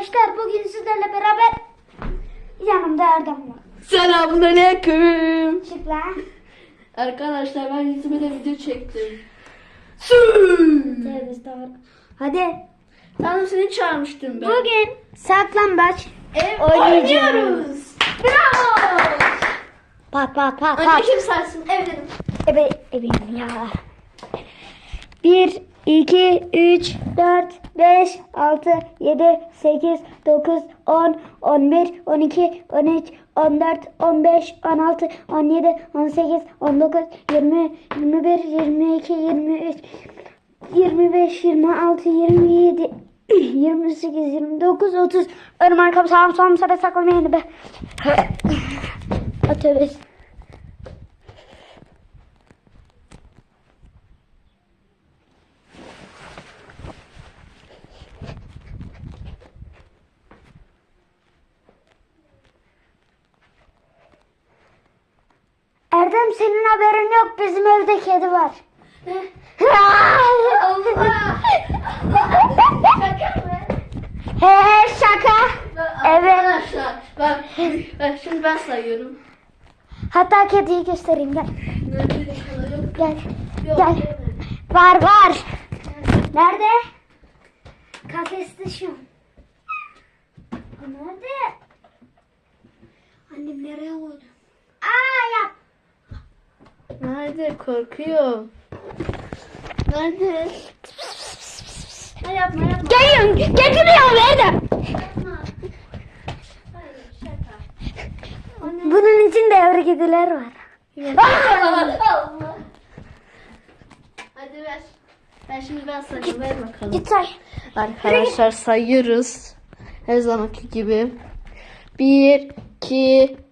arkadaşlar bugün sizlerle beraber yanımda Erdem var. Selamun aleyküm. Çık lan. Arkadaşlar ben yüzüme de video çektim. Doğru. Hadi. Tamam seni çağırmıştım ben. Bugün saklambaç Ev oynayacağız. oynuyoruz. Bravo. Pat pat pat Önce pat. kim saysın? Ev dedim. Ebe, ebeyim ya. 1, 2, 3, 4, 5, 6, 7, 8, 9, 10, 11, 12, 13, 14, 15, 16, 17, 18, 19, 20, 21, 22, 23, 25, 26, 27, 28, 29, 30. Önüm arkam sağım solum sana saklamayın be. Otobüs. Erdem senin haberin yok bizim evde kedi var. Allah. Şaka mı? He şaka. Evet. Arkadaşlar bak, bak şimdi ben sayıyorum. Hatta kediyi göstereyim gel. Nerede? Gel. Yok. Gel. Var var. Nerede? Kafeste şu an. Nerede? Annem nereye koydu? Aa yap. Nerede? Korkuyor. Nerede? Ha, yapma yapma. Geliyorum. Getiriyorum şaka. Bunun içinde yavru kediler var. Allah. Hadi ver. Ben şimdi ben sayayım. Ver bakalım. Git say. Arkadaşlar sayıyoruz. Her zamanki gibi. 1, 2,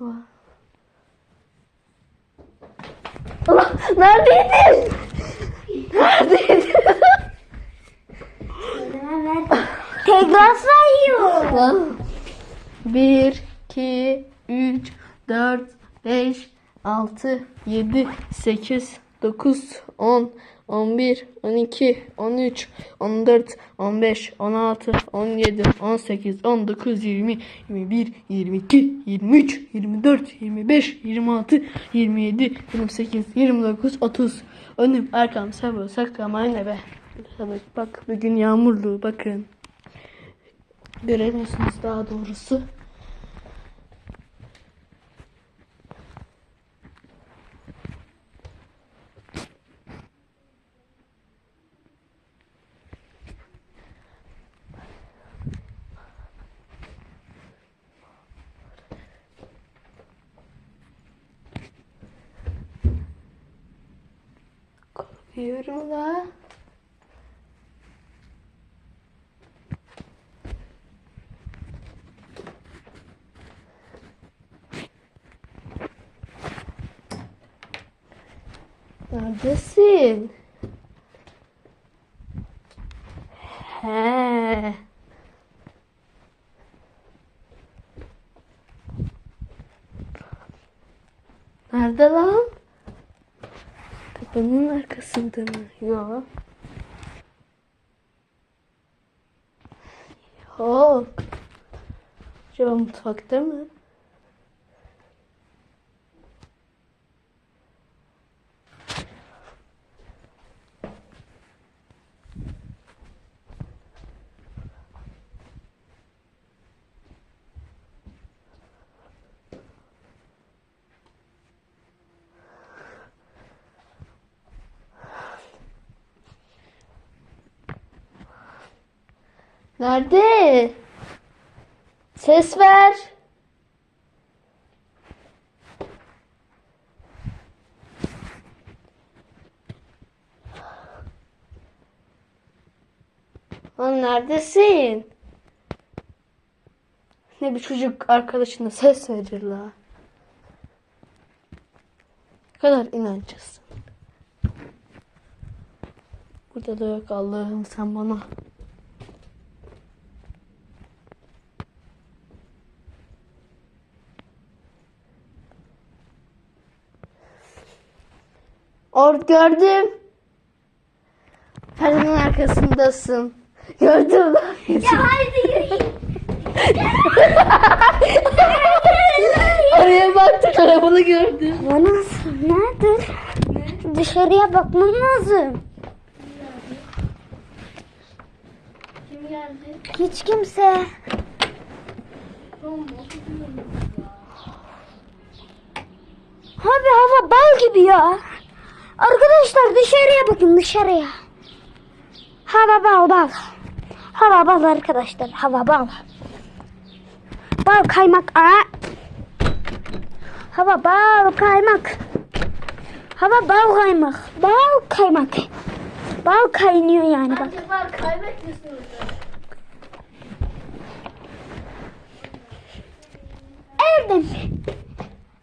Resmi var. Allah neredeydin? Neredeydin? Tekrar sayıyor. 1, 2, 3, 4, 5, 6, 7, 8, 9, 10, 11, 12, 13, 14, 15, 16, 17, 18, 19, 20, 21, 22, 23, 24, 25, 26, 27, 28, 29, 30. Önüm, arkam, sabır, saklamayın ne be. Bak bugün yağmurlu bakın. Göremiyorsunuz daha doğrusu. Korkuyorum da. Neredesin? He. Nerede lan? Kapının arkasında mı? Yok. Yok. Acaba mutfakta mı? Nerede? Ses ver. Lan neredesin? Ne bir çocuk arkadaşına ses verir la. Ne kadar inançlısın. Burada da yok Allah'ım sen bana. Or gördüm. Perdenin arkasındasın. Gördüm. Ya haydi yürü. Oraya baktım arabanı gördüm. Bana nedir? Dışarıya bakmam lazım. Kim geldi? Hiç kimse. Abi hava bal gibi ya. Arkadaşlar dışarıya bakın dışarıya. Hava bal bal. Hava bal arkadaşlar hava bal. Bal kaymak. Aa. Hava bal kaymak. Hava bal kaymak. Bal kaymak. Bal kaynıyor yani bak. Acaba kaybetmiyorsunuz. Erdem.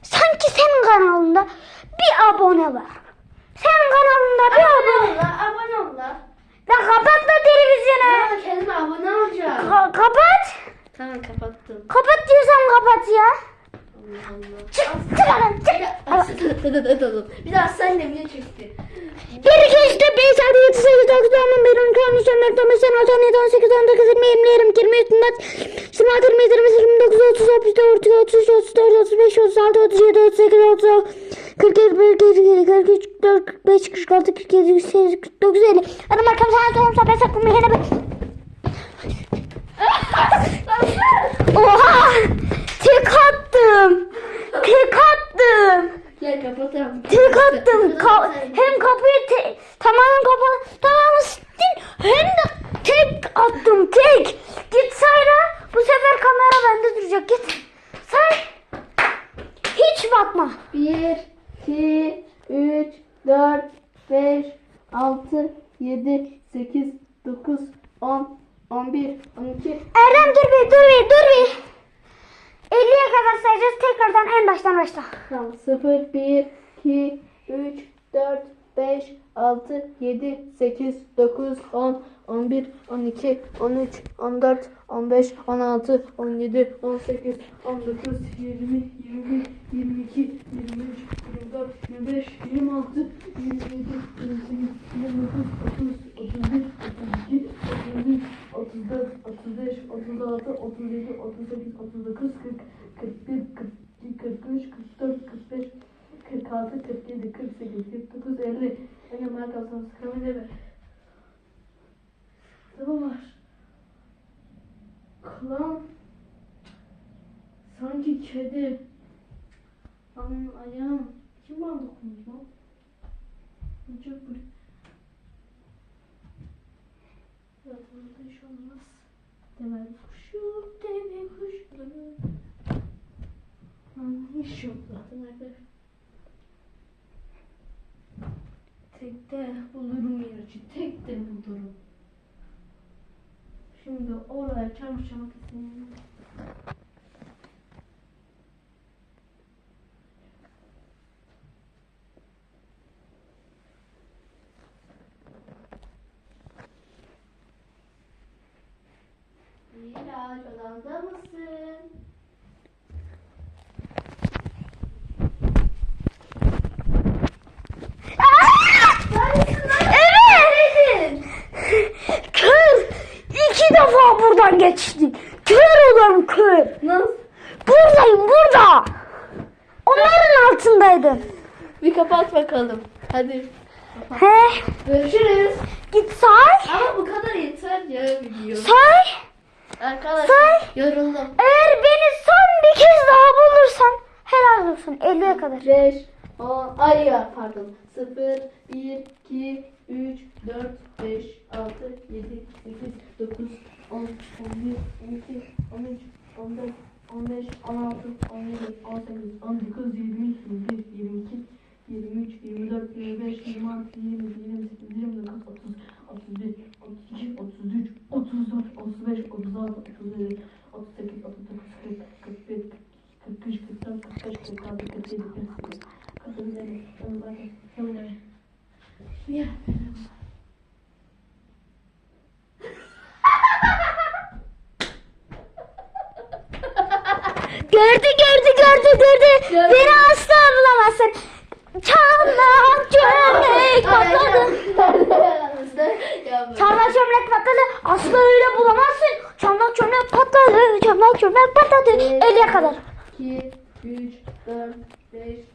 Sanki senin kanalında bir abone var. Senin kanalında bir abone. Allah abone ol la. La kapat da Ben kendime abone olacağım. Ka- kapat. Tamam kapattım. Kapat diyorsam kapat ya. Allah Allah. Çık çık lan çık. Bir daha sen de video çekti. 1, 2, 3, 4, 5, 6, 7, 8, 9, 10, 11, 12, 13, 14, 15, 16, 17, 18, 19, 20, 20, 22, 23, 24, 26, 27, 28, 29, 30, 31, 32, 33, 34, 35, 36, 37, 38, 39, 41, 42, 43, 44, 45, 46, 47, 48, 49, 50. Adım arkam sana sorumsa ben sakın bir ben. Oha! Tek attım. Tek attım. Gel kapatalım. Tek attım. Ka- hem kapıyı te- tamamen kapalı. Tamamı stil. Hem de tek attım. Tek. Git sayla. Bu sefer kamera bende duracak. Git. Say. Hiç bakma. 1, 2, 3, 4, 5, 6, 7, 8, 9, 10, 11, 12. Erdem dur bir dur bir dur bir. 50'ye kadar sayacağız. Tekrardan en baştan başla. Tamam. 0, 1, 2, 3, 4, 5, 6, 7, 8, 9, 10, 11, 12, 13, 14, 15, 16, 17, 18, 19, 20, 20, 22, 23, 24, 25, 26, 27, 28, 29, 30, 31, 32, 33, 34, 35, 36, 37, 38, 39, 40, 41, 42, 43, 44, 45, 46, 47, 48, 49, 50. Anne marka sıkıntı ver. Kitaba var. Klan. Sanki kedi. Anam ayağım. Kim bana dokunmuş lan? Çok Şimdi oraya çarpışa makinesini Miraç odanda mısın? Nasıl? Buradayım burada. Onların altındaydım. Bir kapat bakalım. Hadi. He. Görüşürüz. Git say. Ama bu kadar yeter ya video. Say. Arkadaşlar Say. yoruldum. Eğer beni son bir kez daha bulursan helal olsun 50'ye kadar. 5, 10, ay ya pardon. 0, 1, 2, 3, 4, 5, 6, 7, 8, 9, 10, 11, 12, 13, 14, 15, 16, 17, 18, 19, 20, 21, 22, 23, 24, 25, 26, 27, 28, 29, 30, 31, 32, 33, 34, 37, 38, 39, 40, 41, 43, 44, 45, 46, 47, 48, 49, 50, Ya. Gördü gördü gördü gördü. Gördü. Beni asla bulamazsın. Çamlar çömlek patladı. Çamlar çömlek patladı. Asla öyle bulamazsın. Çamlar çömlek patladı. Çamlar çömlek patladı. Evet. 50'ye kadar. 2, 3, 4, 5,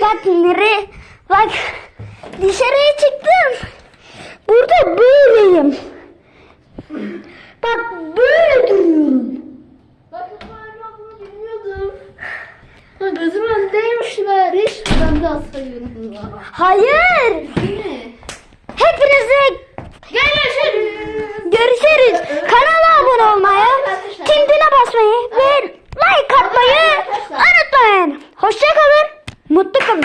Bak nereye? Bak dışarıya çıktım. Burada böyleyim. Bak böyle duruyorum. Bakın ben bunu bilmiyordum. Ha, gözümün önündeymiş be. Hiç ben de asayım. Hayır. Değil? Hepinize Görüşürüz. görüşürüz. Kanala abone olmayı, tintine basmayı ve like atmayı unutmayın. Hoşçakalın. Mutlu kalın.